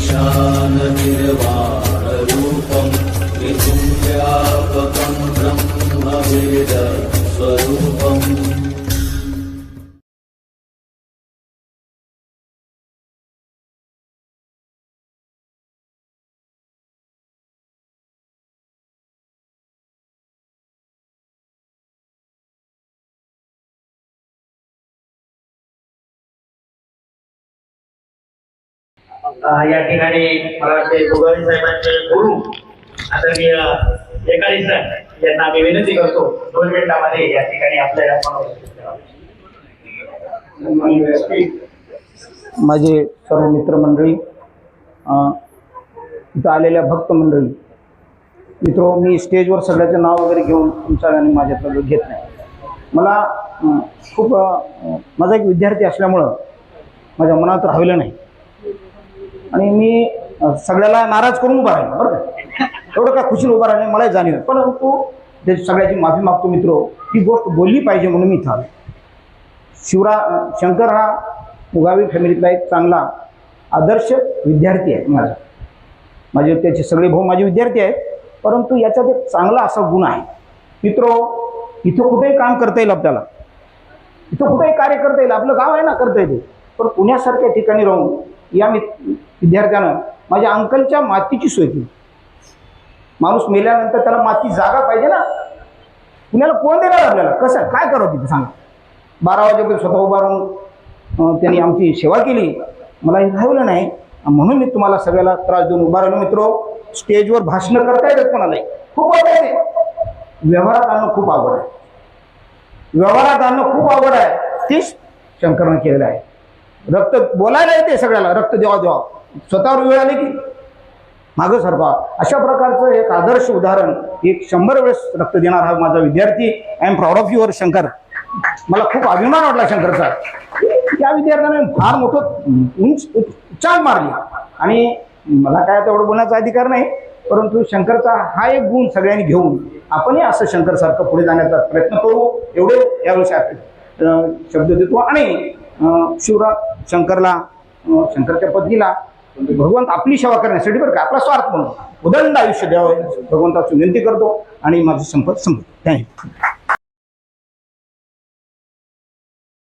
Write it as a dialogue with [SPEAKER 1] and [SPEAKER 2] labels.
[SPEAKER 1] ईशाननिर्वाणरूपं
[SPEAKER 2] या ठिकाणी मला वाटते गोगावले साहेबांचे गुरु आदरणीय एकाडी सर यांना आम्ही विनंती करतो दोन मिनिटामध्ये या ठिकाणी आपल्याला
[SPEAKER 3] माझे सर्व मित्रमंडळी इथं आलेल्या भक्त मंडळी मित्रो मी स्टेजवर सगळ्याचं नाव वगैरे घेऊन तुमचा आणि माझ्यातला वेळ घेत नाही. मला खूप माझा एक विद्यार्थी असल्यामुळं माझ्या मनात राहिलं नाही. आणि मी सगळ्याला नाराज करून उभा राहिलो बरं का? एवढं का खुशीला उभा राहिले मलाही जाणीव आहे. परंतु ते सगळ्याची माफी मागतो मित्र ही गोष्ट बोलली पाहिजे म्हणून मी इथं आलो. शिवरा शंकर हा मुगावी फॅमिलीतला एक चांगला आदर्श विद्यार्थी आहे माझा. माझे त्याचे सगळे भाऊ माझे विद्यार्थी आहेत परंतु याच्यात एक चांगला असा गुण आहे. मित्रो इथं कुठेही काम करता येईल आपल्याला. इथं कुठेही कार्य करता येईल आपलं गाव आहे ना करता येते. पण पुण्यासारख्या ठिकाणी राहून या मी विद्यार्थ्यानं माझ्या अंकलच्या मातीची सोय केली. माणूस मेल्यानंतर त्याला माती जागा पाहिजे ना? पुण्याला कोण देणार आपल्याला? कसं? काय करावं तिथे सांगा. बारा वाजेपर्यंत स्वतः उभा राहून त्यांनी आमची सेवा केली. मला हे राहिलं नाही. म्हणून मी तुम्हाला सगळ्याला त्रास देऊन उभा राहिलो मित्रो. स्टेजवर भाषणं करता येतात कोणालाही. खूप आवड आहे व्यवहारात आणणं खूप आवड आहे. व्यवहारात आणणं खूप आवड आहे. तीच शंकरनं केलेलं आहे. रक्त बोलायला येते सगळ्याला रक्त देवा देवा. स्वतःवर वेळ आली की मागं सरपा. अशा प्रकारचं एक आदर्श उदाहरण एक शंभर वेळेस रक्त देणार हा माझा विद्यार्थी. I am proud of your Shankar. मला खूप अभिमान वाटला शंकरचा त्या विद्यार्थ्याने फार मोठं उंच उच्चार मारली. आणि मला काय तेवढं बोलण्याचा अधिकार नाही परंतु शंकरचा हा एक गुण सगळ्यांनी घेऊन आपणही असं शंकरसारखं पुढे जाण्याचा प्रयत्न करू. एवढे यावेळेस शब्द देतो. आणि शिवराज शिवरा शंकरला शंकरच्या पत्नीला. म्हणजे भगवंत आपली सेवा करण्यासाठी बरं का आपला स्वार्थ म्हणून उदंड आयुष्य द्यावं. भगवंताची विनंती करतो आणि माझी संपत संपत. थँक्यू.